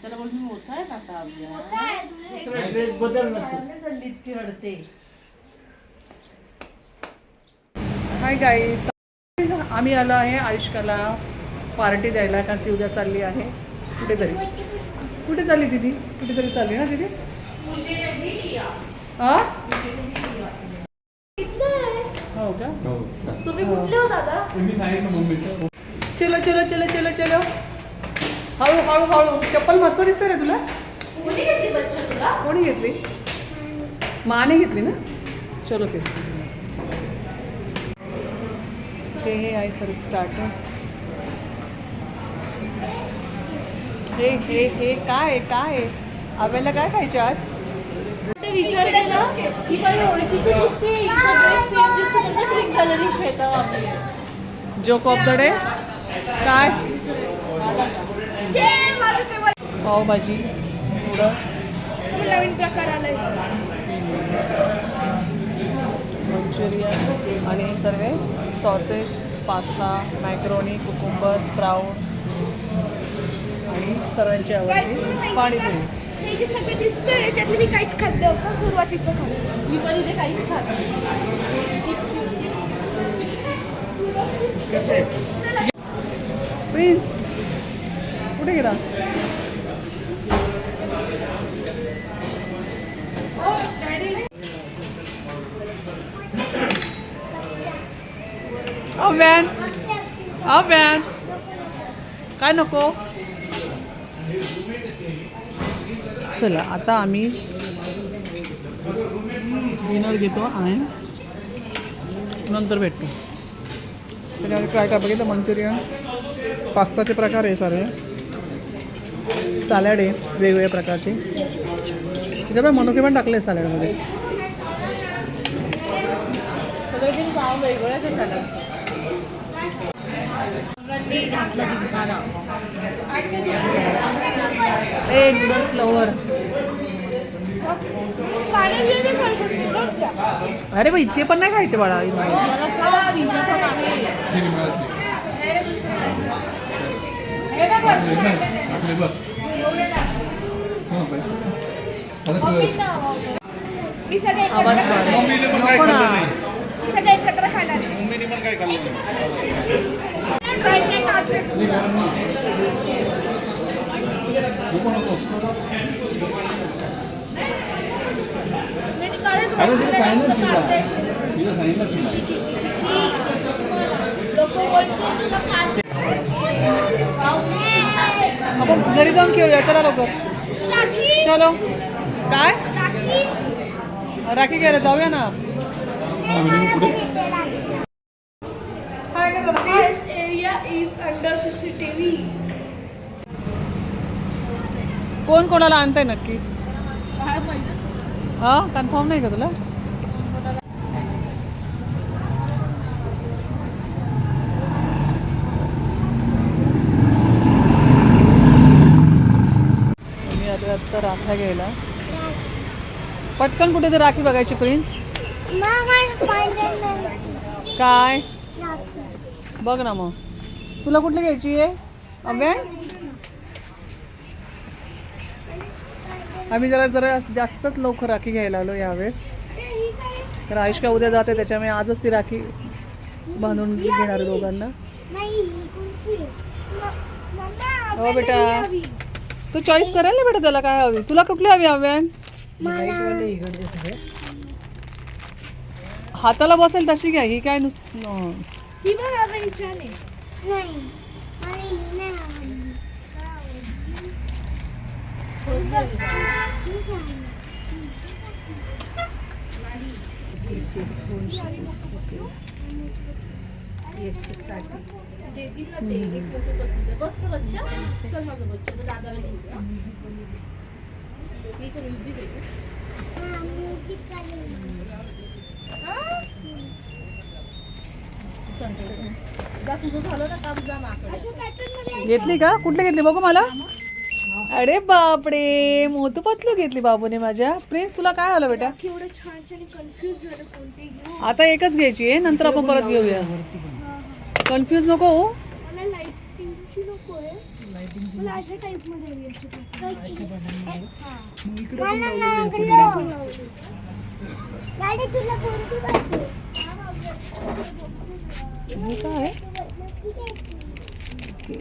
त्याला बोल मी मोठा आहे आपल्या ड्रेस बदल इतकी रडते हाय गाईज आम्ही आलो आहे आयुष्काला पार्टी द्यायला कारण ती उद्या चालली आहे. कुठेतरी कुठे चालली दिदी? कुठेतरी चालली ना दिदी? हा हो का? तुम्ही हो दादा? तुम्ही मम्मीचं. चलो चलो चलो चलो चलो. हळू हळू हळू. चप्पल मस्त दिसते रे तुला. कुठे घेतली बच्चा तुला? कोणी घेतली? माने घेतली ना? चलो फिर. हे हे आहे सर स्टार्टर हे हे हे काय? काय? आव्याला काय खायचे आज? जोक ऑफ द डे काय? पावभाजी नूडल्स नवीन प्रकार आलाय. मंचुरियन आणि हे सर्व sauces pasta macaroni cucumber sprout आणि सर्वांची आवडती पाणीपुरी. हे जे सगळं दिसतंय याच्यातलं मी काहीच खाल्लं नव्हतं सुरुवातीचं खाल्लं मी पण इथे काहीच खात. प्रिन्स कुठे गेला? व्हॅन व्हॅन काय नको? चला आता आम्ही डिनर घेतो आणि नंतर भेटतो. त्याच्यामध्ये काय काय बघितलं मंचुरियन? पास्ताचे प्रकार आहे सारे. सॅलॅड आहे वेगवेगळ्या प्रकारचे. त्याच्यामुळे मनोके पण टाकले सॅलॅडमध्ये. सगळे आहे घातलं डिंकाला ए नूडल्स लवर अरे बा इतके पण नाही. खायचे बाळा हो पण काय अरे तिला सांगितलं तुला तिला सांगितलं तिला आपण घरी जाऊन खेळूया चला लवकर. राखी चलो. काय? राखी राखी घ्यायला जाऊया ना हा, म्हणजे मी पुढे काय करत होता? This area is under CCTV. कोण कोणाला आणताय नक्की? हा? कन्फर्म नाही का तुला? मी आता आत्ता राख्या घ्यायला. पटकन कुठे ते राखी बघायची प्रिन्स. काय? बघ ना मग. तुला कुठली घ्यायची आहे? अभ्या? आम्ही जरा जरा जास्तच लवकर राखी घ्यायला आलो यावेळेस. तर आयुष्का उद्या जाते त्याच्यामुळे आजच ती राखी बांधून घेणार दोघांना. हो बेटा. तू चॉईस करेल ना बेटा त्याला काय हवी? तुला कुठली हवी हव्यान हाताला बसेल तशी घ्या ही काय नुसतं ही बघ आहे चल तुझं झालं काम घेतली का? कुठली घेतली? बघू मला. अरे बापडे मोतू पतलू घेतली बाबूने माझ्या प्रिन्स तुला काय आलं बेटा एवढं छान छान कन्फ्युज झालं कोणते घेऊ आता एकच घ्यायची आहे नंतर आपण परत घेऊया कन्फ्यूज नको हो मला लाइट पिंकची नको आहे मला अशा टाईपमध्ये हवी अशी type. मग इकडे मला पण ना लावलेली आहे गल्ला पुढे. बनवली. गाडी तुला कोणती पाहिजे हे काय आहे? ठीक आहे. ओके.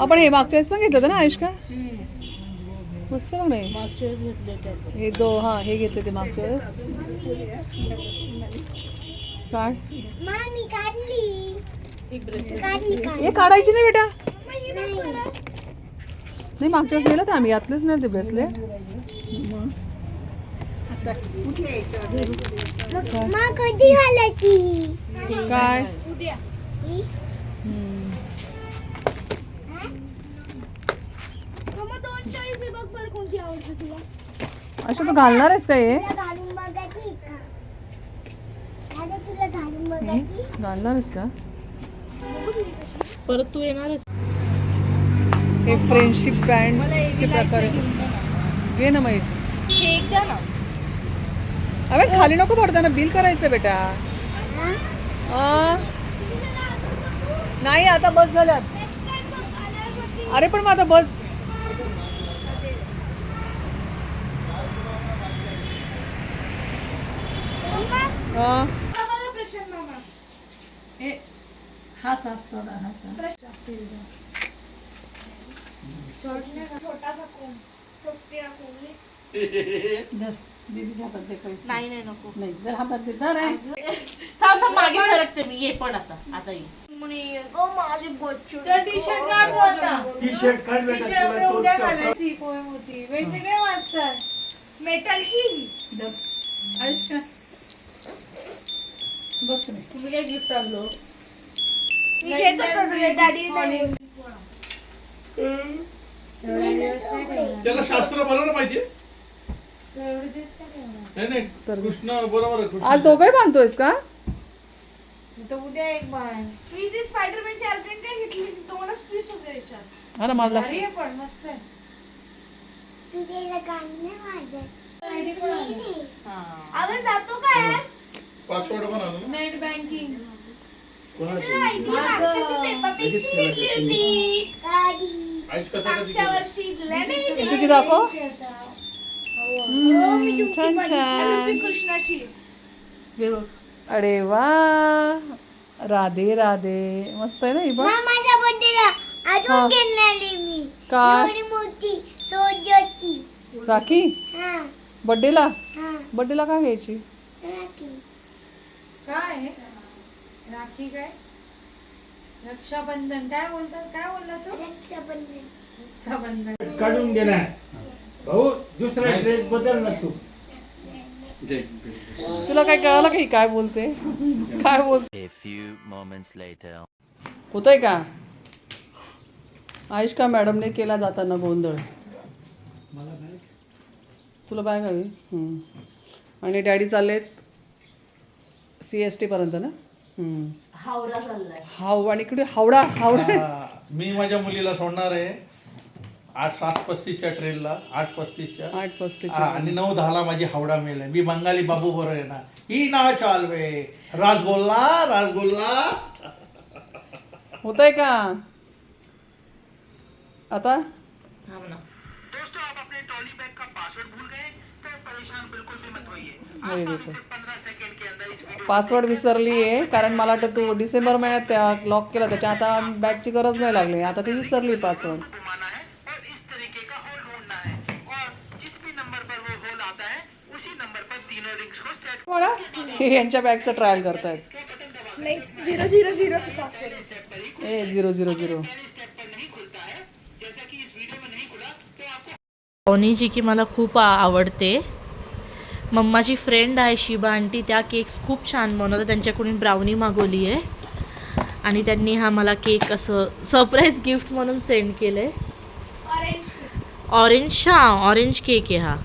आपण हे मागच्या वेळेस पण घेतलं होतं ना आयुष का मस्त पण आहे होते. हे दो हा हे घेतले ते मागच्या वेळेस. काय? मा, मी काढली. एक ब्रेसलेट काढली काढली हे काढायची नाही बेटा. नाही. नाही. मागच्या वेळेस नेलं तर आम्ही. यातलेच नाही ते ब्रेसलेट काय? कोणती आवडते तुला. अशा तू घालणार आहेस का हे? तुला घालून बघायची. का दादा तुला घालून बघायची. घालणार आहेस का? परत तू येणारच हे फ्रेंडशिप बँडचे प्रकार आहेत. घे ना मग एक. हे एक द्या ना. अबे खाली नको पडताना बिल करायचं बेटा. हा? आ? नाही आता बस झाल्यात. अरे पण मग आता बस हा. प्रशांत मामा छोटासा कोंब स्वस्ती कोंब. नाही नाही नको. नाही जर हातात दे धर आहे. थांब थांब मागे सरकते मी. ये पण आता आता ये. ओ माझी बच्चू. टी शर्ट काढू आता. टी शर्ट काढ टी बेटा शर्ट तुला तो उद्या टॉप- घालायची पोएम होती. वेगवेगळे वाचतात का? बस रे. तुम्ही काय गिफ्ट आणलो? मी घेत होतो डॅडी त्याला शास्त्र बरोबर पाहिजे एवढे दिवस काय ठेवणार? नाही नाही कृष्ण बरोबर आहे कृष्ण. आज दोघंही बांधतोयस का? उद्या एक बाण मी ती स्पायडरमॅनची अर्जंट काय घेतली ती दोनच पीस होते याच्यात ना मला भारी आहे पण मस्त आहे. तुझ्या गाणं माझं. आवाज जातो का यार पासवर्ड पण आणू नेट बँकिंग. कसा कधी मागच्या वर्षी. तुझी दाखव. हो, छान. छान. अरे वा. राधे राधे. मस्त आहे ना ही बघ माझ्या बर्थडेला हा. आठवण घेणार आहे मी. काय? एवढी मोठी सोजची राखी हा. बड्डेला? हा. बड्डेला काय घ्यायची? राखी. काय आहे? राखी काय? रक्षाबंधन. काय बोलतात? काय बोलला तू? रक्षाबंधन. रक्षाबंधन. काढून देणार भाऊ दुसरा ड्रेस बदल ना तू. तुला काय कळालं का ही काय बोलते? काय बोलते? A few moments later. होतंय का? आयुष का मॅडमने केला जाताना गोंधळ. तुला बॅग हवी हम्म. आणि डॅडी चाललेत? सी एस टी पर्यंत ना? हम्म. हावरा चाललाय. हाव आणि इकडे हावडा हावडा. हा, मी माझ्या मुलीला सोडणार आहे. आठ सात पस्तीसच्या ट्रेनला आठ पस्तीसच्या. आठ पस्तीस हा, आणि नऊ दहाला माझी हावडा मेल आहे. मी बंगाली बाबू बरोबर आहे ना ही ना चालवे राजगोल्ला राजगोल्ला. होतंय का? आता? थांब ना. दोस्तों आप अपने ट्रॉली बैग का पासवर्ड भूल गए? तो परेशान बिल्कुल भी मत होइए। नाही देतो पंद्रह पासवर्ड विसरली आहे कारण मला वाटतं तू डिसेंबर महिन्यात त्या लॉक केला त्याच्या आता बॅगची गरज नाही लागली. आता ती विसरली पासवर्ड को घुमाना है और इस तरीके का होल ढूंढना है और जिस भी नंबर पर वो होल आता है उसी नंबर पर तीनों रिंग्स को सेट मला हे यांच्या बॅगचं ट्रायल करतायत. नाही zero zero zero password A zero zero zero step पर नहीं खुलता है जैसा कि इस वीडियो में नहीं खुला तो आपको ब्राउनी जी की मला खूप आ- आवडते. मम्माची फ्रेंड आहे शिबा आंटी त्या केक्स खूप छान बनवतात. त्यांच्याकडून ब्राउनी मागवली आहे. आणि त्यांनी हा मला केक असं सरप्राईज गिफ्ट म्हणून सेंड केलं आहे ऑरेंज ऑरेंज हा ऑरेंज केक आहे हा.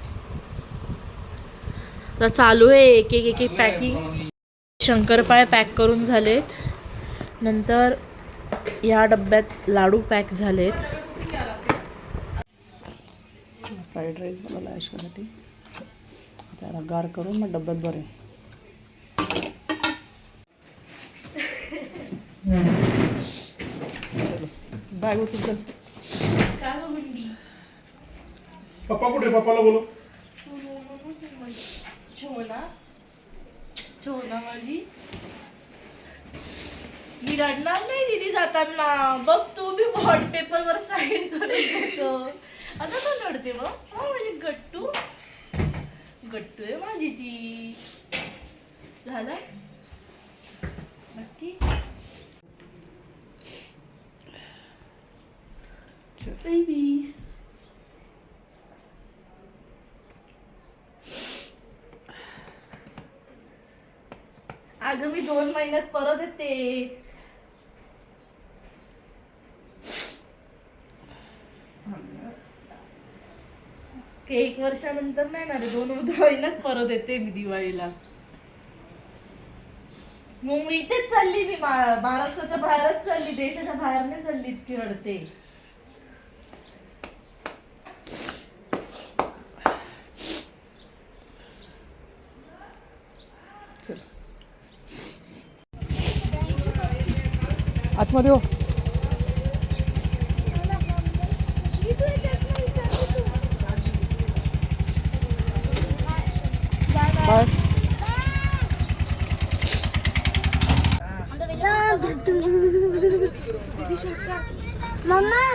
आता चालू आहे एक एक एक एक पॅकिंग शंकरपाळे पॅक करून झालेत. नंतर या डब्यात लाडू पॅक झालेत. फ्राईड राईस बनवला आयुष्यासाठी त्याला गार करून मग डब्यात बरे चलो बॅग उचल. पप्पा कुठे पप्पाला बोलो मी रडणार नाही दिदी जाताना. बघ तू बी बॉन्ड पेपर वर साईन करून घेतो आता कोण रडते मग म्हणजे गट्टू. गट्टू माझी ती. झालं? नक्की? बेबी अगं मी दोन महिन्यात परत येते. ते एक वर्षानंतर नाही ना रे दोन महिन्यात परत येते मी दिवाळीला. मग मी इथेच चालली मी महाराष्ट्राच्या बाहेरच चालली देशाच्या बाहेर नाही चालली इतकी रडते. आतमध्ये हो मी तुझ्या चष्मा विसरली तू. Bye bye. बाय मम्मा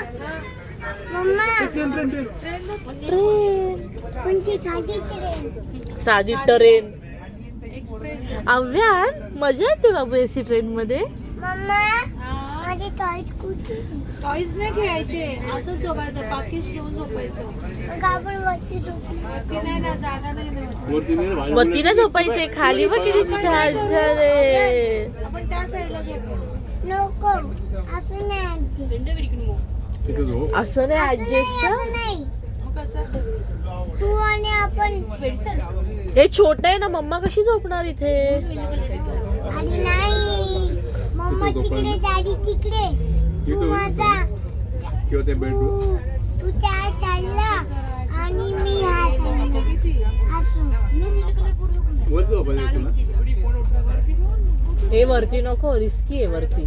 कोणती साधी ट्रेन? साधी ट्रेन. आव्यान मजा येते बाबू एसी ट्रेन मध्ये मम्मा माझी टॉयज कुठे? टॉईज नाही खेळायचे असंच झोपायचं पाकिट घेऊन झोपायचं. कापड वरती झोपली. की नाही ना जागा नाही ना. वतीला झोपायचे खाली बघ किती छान झाले आपण त्या साईडला झोपू नको असं नाही. असं ऍडजस्ट तू आणि आपण हे छोट आहे ना मम्मा कशी झोपणार इथे आणि नाही मम्मा तिकडे डॅडी तिकडे तू माझा तू तू त्या साईडला आणि मी ह्या साईडला असू हे वरती नको रिस्की आहे वरती.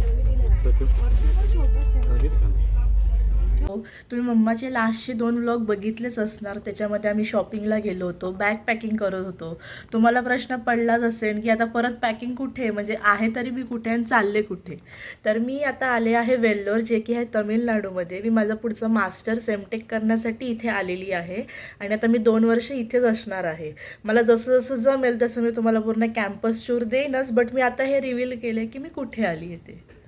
तुम्ही मम्माचे लास्टचे दोन व्लॉग बघितलेच असणार. त्याच्यामध्ये आम्ही शॉपिंगला गेलो होतो बॅग पॅकिंग करत होतो. तुम्हाला प्रश्न पडलाच असेल की आता परत पॅकिंग कुठे? म्हणजे आहे तरी मी कुठे आणि चालले कुठे? तर मी आता आले आहे वेल्लोर जे की आहे तमिळनाडूमध्ये. मी माझं पुढचं मास्टर सेमटेक करण्यासाठी इथे आलेली आहे. आणि आता मी दोन वर्ष इथेच असणार आहे. मला जसं जसं जमेल तसं मी तुम्हाला पूर्ण कॅम्पस टूर देईनच. बट मी आता हे रिव्हील केलं की मी कुठे आली येते ते.